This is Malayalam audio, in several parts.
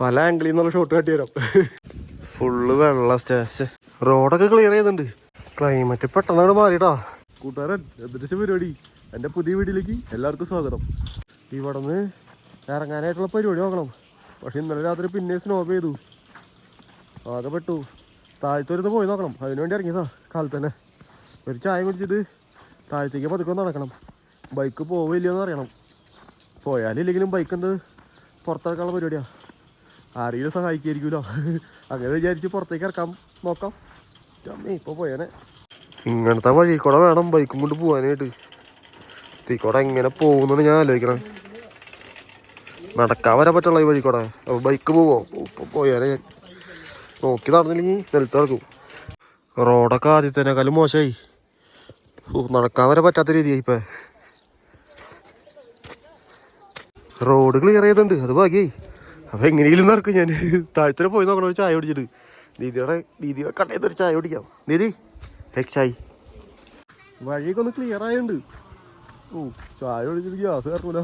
പല ആംഗിളിൽ നിന്നുള്ള ഷോട്ട് കാട്ടി തരാം. ഫുള്ള് വെള്ള സ്റ്റേഷൻ റോഡൊക്കെ ക്ലിയർ ചെയ്യുന്നുണ്ട് ക്ലൈമറ്റ് പെട്ടെന്നാണ് മാറിയിട്ടാ കൂട്ടുകാരൻ എന്തിട്ട് പരിപാടി? എന്റെ പുതിയ വീട്ടിലേക്ക് എല്ലാവർക്കും സ്വാഗതം. ഇവിടെ നിന്ന് ഇറങ്ങാനായിട്ടുള്ള പരിപാടി നോക്കണം. പക്ഷെ ഇന്നലെ രാത്രി പിന്നെ സ്നോ ചെയ്തു ആകെ പെട്ടു. താഴ്ത്തൊരുന്ന് പോയി നോക്കണം. അതിനുവേണ്ടി ഇറങ്ങിയതാ കാലത്ത് തന്നെ. ഒരു ചായ കുടിച്ചിട്ട് താഴത്തേക്ക് പതുക്കെ നടക്കണം. ബൈക്ക് പോവില്ലെന്ന് അറിയണം. പോയാലില്ലെങ്കിലും ബൈക്ക് എന്ത് പുറത്തിറക്കാനുള്ള പരിപാടിയാ. ആരെങ്കിലും സഹായിക്കായിരിക്കുമല്ലോ. അങ്ങനെ വിചാരിച്ച് പുറത്തേക്ക് ഇറക്കാം നോക്കാം. അമ്മേ ഇപ്പൊ പോയേനെ. ഇങ്ങനത്തെ വഴി കൂടെ വേണം ബൈക്കും കൊണ്ട് പോകാനായിട്ട് തീക്കൂടെ എങ്ങനെ പോകുന്നു ഞാൻ ആലോചിക്കണം. നടക്കാൻ വരാൻ പറ്റുള്ള ഈ വഴി കൂടെ. ബൈക്ക് പോവോ? ഇപ്പൊ പോയാലേ ഞാൻ. നോക്കി നടന്നില്ലെങ്കിൽ നിലത്ത് നടക്കും. റോഡൊക്കെ ആദ്യത്തേനേക്കാളും മോശമായി. നടക്കാൻ വരെ പറ്റാത്ത രീതിയായി ഇപ്പൊ. റോഡ് ക്ലിയർ ചെയ്തിട്ടുണ്ട് അത് ഭാഗ്യായി. അപ്പൊ എങ്ങനെയെങ്കിലും നടക്കും ഞാൻ. താഴ്ത്തര പോയി നോക്കണം ഒരു ചായ കുടിച്ചിട്ട്. ദീദിയുടെ ദീദിയുടെ കട്ടയത്ത് ഒരു ചായ കുടിക്കാം. ദീദി ടേക്ക് ചായ. വഴിയൊക്കെ ഒന്ന് ക്ലിയർ ആയുണ്ട്. ഓ ചായ കുടിച്ചിട്ട് ഗ്യാസ് കയറൂല.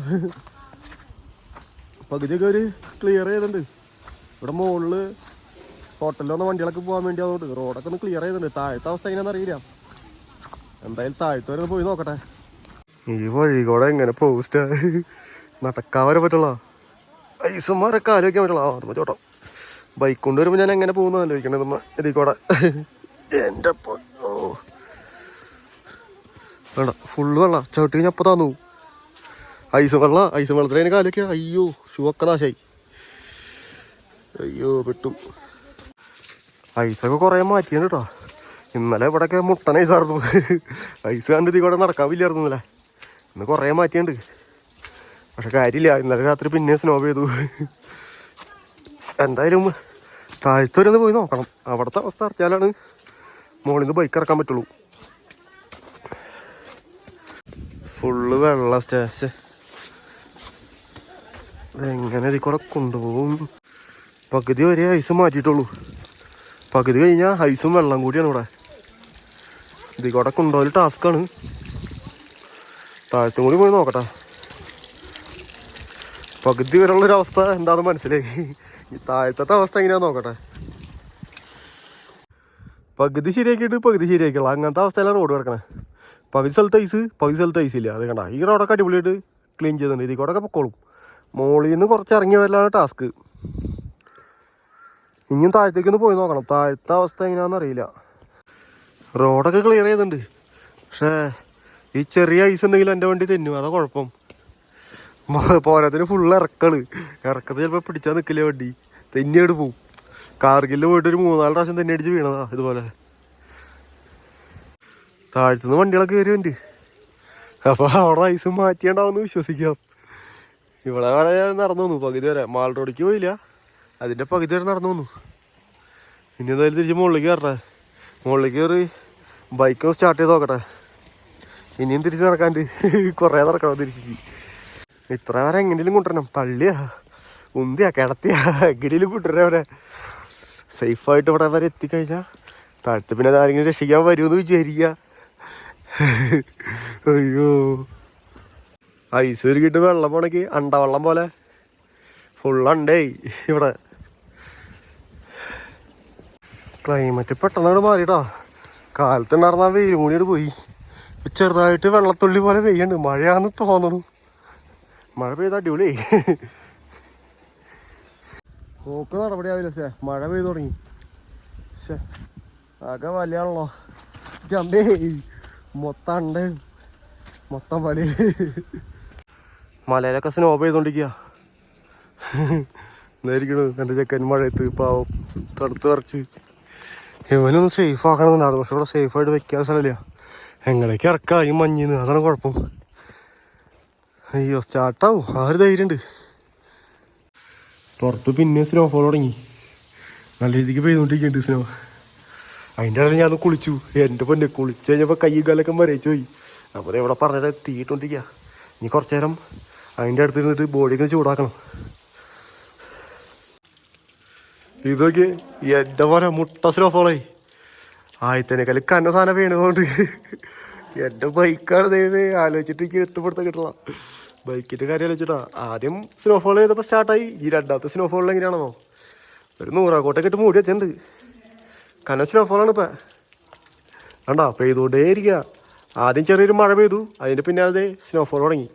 പകുതിയൊക്കെ ഒരു ക്ലിയർ ചെയ്തിട്ടുണ്ട്. ഇവിടെ മുകളിൽ ഹോട്ടലിൽ വന്ന വണ്ടികളൊക്കെ പോകാൻ വേണ്ടി അതുകൊണ്ട് റോഡൊക്കെ ഒന്ന് ക്ലിയർ ചെയ്തിട്ടുണ്ട്. താഴത്തെ അവസ്ഥ എങ്ങനെയാണെന്ന് അറിയില്ല. എന്തായാലും താഴത്തെ പോയി നോക്കട്ടെ. ഈ വഴി കൂടെ എങ്ങനെ പോസ്റ്റ് നടക്കാൻ വരെ പറ്റുള്ള? ഐസുമാരൊക്കെ ആലോചിക്കാൻ പറ്റുള്ള. ഓർമ്മ ചോട്ടോ ബൈക്ക് കൊണ്ട് വരുമ്പോൾ ഞാൻ എങ്ങനെ പോകുന്നു ആലോചിക്കണത് നമ്മ ഇതിൽ കൂടെ. എന്റെ വേണ്ട ഫുള്ള് വെള്ളം. ചവിട്ടി കഴിഞ്ഞാൽ അപ്പം താന്നു. ഐസ് വെള്ളം ഐസ് വെള്ളത്തിൽ അതിന് കാലൊക്കെ. അയ്യോ ഷൂ ഒക്കെ നാശായി. അയ്യോ പെട്ടു. ഐസൊക്കെ കുറേ മാറ്റിയാണ് കേട്ടോ ഇന്നലെ ഇവിടെയൊക്കെ മുട്ടൻ ഐസായിരുന്നു ഐസ് കണ്ട് ഇതിൽ കൂടെ നടക്കാൻ വലിയായിരുന്നു ഇന്നലെ. ഇന്ന് കുറേ മാറ്റിയുണ്ട് പക്ഷെ കാര്യമില്ല. ഇന്നലെ രാത്രി പിന്നെ സ്നോ ചെയ്തു എന്തായാലും താഴ്ത്തൊരു പോയി നോക്കണം. അവിടുത്തെ അവസ്ഥ അറിഞ്ഞാലാണ് മുകളിൽ നിന്ന് ബൈക്ക് ഇറക്കാൻ പറ്റുള്ളൂ. ഫുള്ള് വെള്ള സ്റ്റേഷൻ എങ്ങനെ ഇതിൽ കൂടെ കൊണ്ടുപോകും? പകുതി വരെ ഐസ് മാറ്റിയിട്ടുള്ളൂ. പകുതി കഴിഞ്ഞാൽ ഐസും വെള്ളം കൂടിയാണ് ഇവിടെ. ഇതിൽ കൂടെ കൊണ്ടുപോകൽ ടാസ്ക്കാണ് താഴത്തും കൂടി പോയി നോക്കട്ടെ. പകുതി വരെയുള്ളൊരു അവസ്ഥ. എന്താണെന്ന് മനസ്സിലായി. ഈ താഴത്തെ അവസ്ഥ എങ്ങനെയാന്ന് നോക്കട്ടെ. പകുതി ശരിയാക്കിയിട്ട് പകുതി ശരിയാക്കിയുള്ള അങ്ങനത്തെ അവസ്ഥയിലാണ് റോഡ് കിടക്കണേ. പകുതി സ്ഥലത്ത് ഐസ് പകുതി സ്ഥലത്ത് ഐസ് ഇല്ല. അത് കണ്ട. ഈ റോഡൊക്കെ അടിപൊളിയായിട്ട് ക്ലീൻ ചെയ്തിട്ടുണ്ട്. ഇതിൽ കൂടെ ഒക്കെ പൊക്കോളും. മോളിൽ നിന്ന് കുറച്ച് ഇറങ്ങി വരലാണ് ടാസ്ക് ഇനിയും താഴത്തേക്കൊന്ന് പോയി നോക്കണം. താഴത്തെ അവസ്ഥ എങ്ങനെയാണെന്ന് അറിയില്ല. റോഡൊക്കെ ക്ലിയർ ചെയ്തിട്ടുണ്ട്. പക്ഷേ ഈ ചെറിയ ഐസ് ഉണ്ടെങ്കിൽ എന്റെ വണ്ടി തെന്നു. അതാ കുഴപ്പം. പോരാത്തിന് ഫുള്ള് ഇറക്കാണ്. ഇറക്കത്ത് ചിലപ്പോൾ പിടിച്ചാൽ നിൽക്കില്ല വണ്ടി. തന്നെയാണ് പോവും. കാർഗിലിൽ പോയിട്ട് ഒരു മൂന്നാൽ പ്രാവശ്യം തന്നെ അടിച്ച് വീണതാ ഇതുപോലെ. താഴ്ത്തുന്ന വണ്ടികളൊക്കെ കയറി വണ്ടി. അപ്പോൾ അവിടെ ഐസ് മാറ്റിയണ്ടാവെന്ന് വിശ്വസിക്കാം. ഇവിടെ വരെ നടന്നു വന്നു. പകുതി വരെ. മാൾ റോഡിക്ക് പോയില്ല. അതിന്റെ പകുതി വരെ നടന്നു വന്നു. ഇനി എന്തായാലും തിരിച്ച് മുകളിലേക്ക് കയറട്ടെ മുകളിലേക്ക് കയറി ബൈക്ക് സ്റ്റാർട്ട് ചെയ്ത് നോക്കട്ടെ. ഇനിയും തിരിച്ച് നടക്കാണ്ട്. കുറേ നടക്കണം തിരിച്ച്. ഇത്ര വരെ എങ്ങനെയും കൊണ്ടുവരണം. തള്ളിയാ. ഉന്തിയാ കിടത്തിയാ. എങ്ങനെയും കൊണ്ടുവരാൻ അവരെ. സേഫായിട്ട് ഇവിടെ വരെ എത്തിക്കഴിഞ്ഞാൽ താഴത്ത് പിന്നെ ആരെങ്കിലും രക്ഷിക്കാൻ വരുമെന്ന് വിചാരിക്കുക അയ്യോ. ഐസ് ഒരുക്കിട്ട് വെള്ളം പോണെങ്കിൽ അണ്ടവെള്ളം പോലെ. ഫുൾ അണ്ടേ ഇവിടെ. ക്ലൈമറ്റ് പെട്ടെന്നാണ് മാറിയിട്ടാ കാലത്ത് ഉണ്ടായിരുന്ന ആ വെയിൽ മൂടിയിട്ട് പോയി. ചെറുതായിട്ട് വെള്ളത്തുള്ളി പോലെ വെയ്യുണ്ട് മഴയാന്ന് തോന്നണു. മഴ പെയ്ത അടിപൊളി പോക്ക് നടപടിയാവില്ല സേ മഴ പെയ്തു തുടങ്ങി. ശ്ശെ, ആകെ വലിയാണല്ലോ. ചമ്പേ മൊത്തം ഉണ്ട് മൊത്തം വലിയ മലയിലൊക്കെ സ്നോ പെയ്തോണ്ടിരിക്കുക എന്തായിരിക്കണു എന്റെ ചെക്കൻ മഴയത്ത് പാവം തണുത്ത് പറിച്ച് ഇവനൊന്ന് സേഫ് ആക്കണമെന്നുണ്ടായിരുന്നു പക്ഷെ ഇവിടെ സേഫായിട്ട് വെക്കാൻ സ്ഥലമില്ല. എങ്ങനെയൊക്കെ ഇറക്കാം? ഈ മഞ്ഞിന്ന്. അതാണ് കുഴപ്പം. അയ്യോ സ്റ്റാർട്ടാവും ആ ഒരു ധൈര്യമുണ്ട് പുറത്ത് പിന്നെ സ്നോഫോൾ തുടങ്ങി. നല്ല രീതിക്ക് പെയ്തുകൊണ്ടിരിക്കുന്നുണ്ട് സ്നോ അതിന്റെ ഇടയിൽ ഞാൻ കുളിച്ചു. എന്റെ പൊന്നെ കുളിച്ച് കഴിഞ്ഞപ്പോൾ കൈ കാലൊക്കെ മരയിച്ചു പോയി. അപ്പോൾ എവിടെ പറഞ്ഞിട്ട് എത്തിയിട്ടുണ്ടിരിക്കുക ഇനി കുറച്ച് നേരം അതിന്റെ അടുത്ത് ഇരുന്നിട്ട് ബോഡിയൊക്കെ ചൂടാക്കണം. ഇതൊക്കെ എന്റെ പോലെ മുട്ട സ്നോഫോളേ ആയത്തേനേക്കാളും കന്ന സാധനം വീണതുകൊണ്ട്. എന്റെ ബൈക്കാണ് ദൈവമേ ആലോചിച്ചിട്ട് എനിക്ക് എത്തുപ്പെടുത്താൻ കിട്ടണം ബൈക്കിന്റെ കാര്യം ആലോചിച്ചിട്ടാ. ആദ്യം സ്നോഫോൾ ചെയ്തപ്പോൾ സ്റ്റാർട്ടായി ഈ രണ്ടാമത്തെ സ്നോഫോളിൽ എങ്ങനെയാണെന്നോ? ഒരു നൂറാക്കോട്ടൊക്കെ ഇട്ട് മൂടി വെച്ചിട്ടുണ്ട് കാരണം സ്നോഫോളാണ് ഇപ്പം. കണ്ടാ പെയ്തുകൊണ്ടേ ഇരിക്കുക ആദ്യം ചെറിയൊരു മഴ പെയ്തു. അതിന്റെ പിന്നാലെ സ്നോഫോൾ തുടങ്ങി.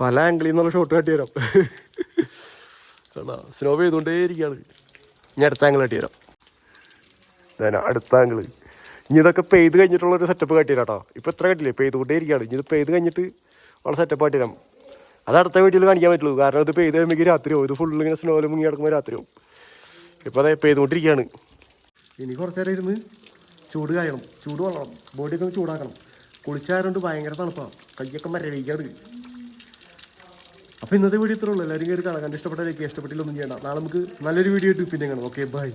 പല ആംഗിളിൽ നിന്നുള്ള ഷോട്ട് കട്ടി കണ്ടോ സ്നോ പെയ്തുകൊണ്ടേ ഇരിക്കുകയാണ് ഞാൻ അടുത്ത ആംഗിൾ കട്ടി ഞാൻ അടുത്ത ആംഗിൾ ഇനി ഇതൊക്കെ പെയ്ത് കഴിഞ്ഞിട്ടുള്ള ഒരു സെറ്റപ്പ് കാട്ടി തരാം കേട്ടോ ഇപ്പം എത്ര കാട്ടില്ലേ പെയ്തുകൊണ്ടേ ഇരിക്കുകയാണ് ഇനി ഇത് പെയ്ത് കഴിഞ്ഞിട്ട് ഉള്ള സെറ്റപ്പ് കാട്ടിരാം അത് അടുത്ത വീട്ടിൽ കാണിക്കാൻ പറ്റുള്ളൂ. കാരണം ഇത് പെയ്ത് കഴിയുമ്പോൾ രാത്രിയാവും. ഇത് ഫുള്ള് ഇങ്ങനെ സ്നോയിൽ മുങ്ങി കിടക്കുമ്പോൾ രാത്രിയാവും. ഇപ്പോൾ അതെ പെയ്തുകൊണ്ടിരിക്കുകയാണ്. ഇനി കുറച്ച് നേരം ഇരുന്ന് ചൂട് കായണം. ചൂട് കൊള്ളണം. ബോഡിയൊക്കെ ഒന്ന് ചൂടാക്കണം. കുളിച്ചായതുകൊണ്ട് ഭയങ്കര തണുപ്പാണ് കയ്യൊക്കെ മരവിക്കാണ്. അപ്പോൾ ഇന്നത്തെ വീഡിയോ ഇത്രയുള്ളൂ എല്ലാവരും കയറി കാണാൻ കണ്ട് ഇഷ്ടപ്പെട്ട ലൈക്ക് ഇഷ്ടപ്പെട്ടില്ലൊന്നും ചെയ്യണ്ട. നാളെ നമുക്ക് നല്ലൊരു വീഡിയോ ഇട്ട് പിന്നെ കാണാം. Okay bye